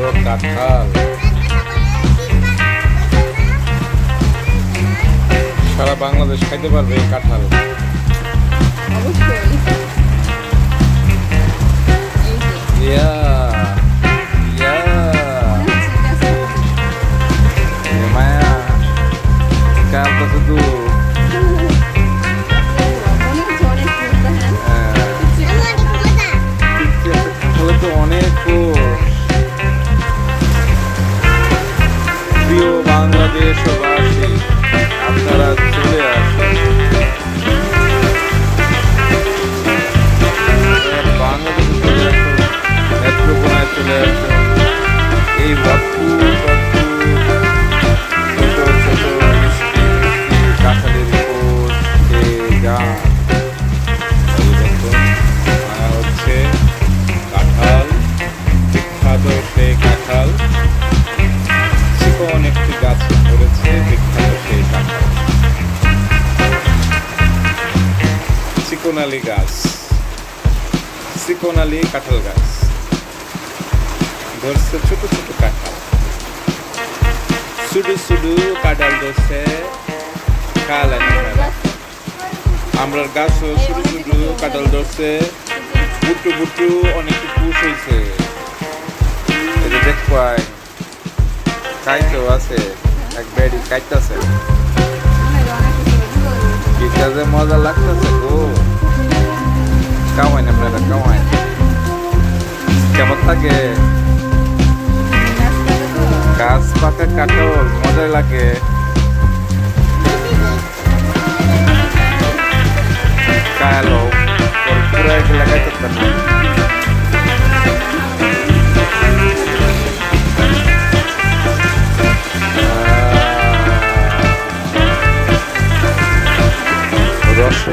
বড় কাঁঠাল সারা বাংলাদেশ খাইতে পারবে এই কাঁঠাল। অবশ্যই। বাংলাদেশবাসী আপনারা চিকনালি গাছ চিকনালি কাঁঠাল গাছ ধরছে ছোট ছোট কাঁঠাল। শুধু শুধু কাঁঠাল ধরছে মেলা আমরার গাছও শুধু শুধু কাঁঠাল ধরছে। বুটু বুটু অনেক পুষ হয়েছে যে দেখ পাই কাইতেও আছে এক বেড়ি কাইতেছে কিটা যে মজা লাগতেছে গো। থাকে। গাছ পাতা কাঠল মজা লাগে। কালো রসে